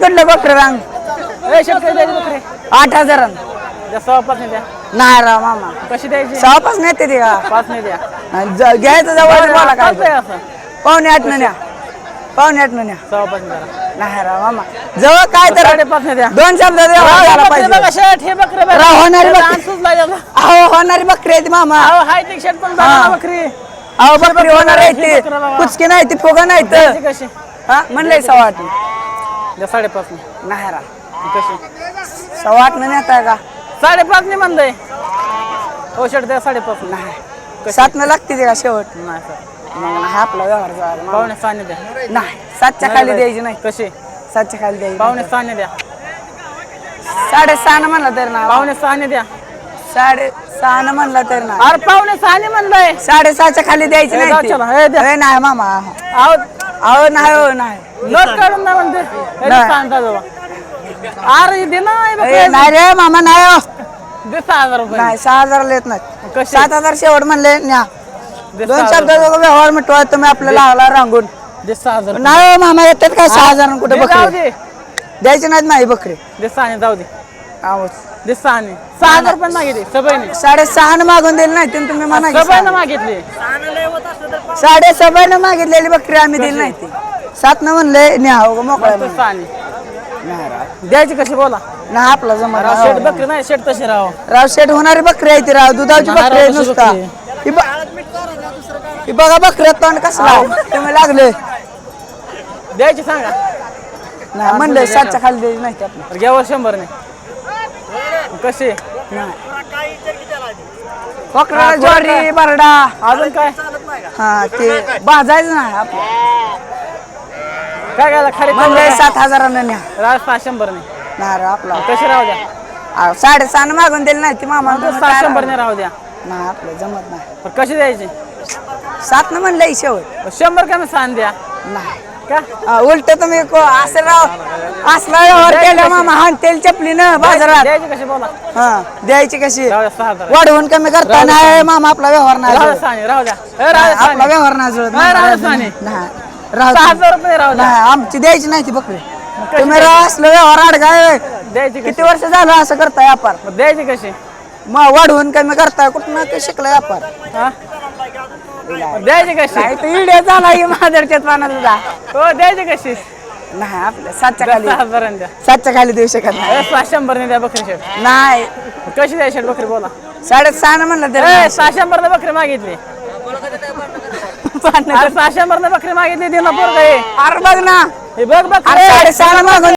बकरे रांग. ए शेट काय द्यायची बकरी. आठ हजार द्या सहा पाच नाही द्या. नाही राव मामा. कशी द्यायची? सहा पाच नेते ते का पाच नाही द्या. ज- घ्यायचं जवळ बोला काय चालतंय असं. पाहुणे आठ न्या. पाहुणे आठ न्या. सहा पाच नाही द्या. नाही राव मामा. जवळ काय तर साडेपाच नाही द्या. दोन शब्द द्यायला बकरी पाहिजे. बघा शेट हे बकरे बघा. राव, होणारी बकरी. अहो होणारी बकरी आहे ती मामा. अहो हाय ते शेट पण बघा हा. ना बकरी. अहो बकरी होणार आहे ती. कुचकी नाही ती फुगा नाही तर. कशी? हा म्हणलंय द्या साडेपाच नाही नाही राव कशी सव्वा आठ नेताय का? साडेपाच नाही म्हणलंय हो द्या साडेपाच नाही. सात न लागते ते का शेवट? नाही सर मग हा आपला व्यवहार झाला. मामा. पावणे सहा द्या. नाही सातच्या खाली द्यायची नाही. कशी? सातच्या खाली द्यायची. पावणे सहा द्या. साडे सहा न म्हणला तर ना. पावणे सहा द्या. साडे सहा न म्हणला तर ना. अरे पावणे सहा म्हणलंय. साडे सहाच्या खाली द्यायची ए, नाही जाऊ ती. चला, ए, द्या. ए, नाही मामा. अहो अहो नाही हो नाही. नोट काढून नाही म्हणते. सांगता बाबा. अरे दे ना हे बघ, ए, नाही रे मामा नाही हो. दे सहा हजार रुपये. नाही सहा हजार येत नाही. कशी सात हजार शेवट म्हणले न्या. दे दोन सहा शब्द हजार व्यवहार मिटवा तुम्ही आपल्याला लागला रांगून दे सहा हजार नाही हो मामा येतात काय? सहा हजार कुठे दे, जाऊ बकरी दे. द्यायची नाहीत नाही बकरी. दे सहा जाऊ दे. आहोत दे सहा सहा हजार रुपये मागितले सबाईने साडे सहा मागून दिली नाही तुम्ही तुम्ही म्हणा की सबाईनं सहा. मागितले. साडे सबाईनं मागितलेली बकरी आम्ही दिली नाही ती. सात न म्हणले न्या हो मोकळ्या नाही राव. द्यायची कशी बोला? नाही आपला जमा राव शेट बकरी नाही शेट तशी राव. राव शेठ होणारी बकरी आहे ती राव. दुधाची नाही बकरी आहे राव, नुसता. ही ब- ही बघा बकऱ्या तोंड कसला तुम्ही लागले. द्यायची सांगा. नाही म्हणले सातच्या खाली द्यायची नाही ती आपल्याला. तर घ्यावर शंभर नाही कशी बकऱ्याला ज्वारी बरडा. अजून काय? हा ते भाजायचं नाही आपलं. काय काय खाली म्हणले सात हजारानं न्या. शंभर नाही आपला. कशी राहू द्या? अहो, साडेसहा मागून दिली नाही ती मामा. काय शंभर? नाही राहू द्या. नाही आपलं जमत नाही. पण कशी द्यायची? सात न म्हणलं शेवट शंभर कमी सांग द्या? नाही. का? उलट तुम्ही असं राव असला व्यवहार केला मामा. तेल चपली ना बाजारात. द्यायची कशी बोला. हा द्यायची कशी राहू वाढवून कमी करता नाही मामा आपला व्यवहार नाही राहू द्या राहू द्या. राहू आपला व्यवहार नाही जुळत. नाही, राहू. राहू राहू आमची द्यायची नाही ती बकरी. तुम्ही राव असलं व्यवहार अडगाय. द्यायची किती वर्ष झालं असं करताय व्यापार? द्यायची कशी? मग वाढवून कमी करताय कुठं ते शिकला व्यापार? द्यायची कशी नाही तर इडे झाला की महादरच्यात पाना तुझा हो द्यायची कशी नाही आपल्या सातच्या खाली. द्या सातच्या खाली देऊ शकत नाही. द्या बकरी शेट नाही. कशी द्या शेट बकरी बोला. साडेसहा म्हणलं तरी ए सहा बकरी मागितली. अरे सहा बकरी मागितली दिना पोरग अरे बघ ना. हे बघ बघ अरे साडेसहा मागून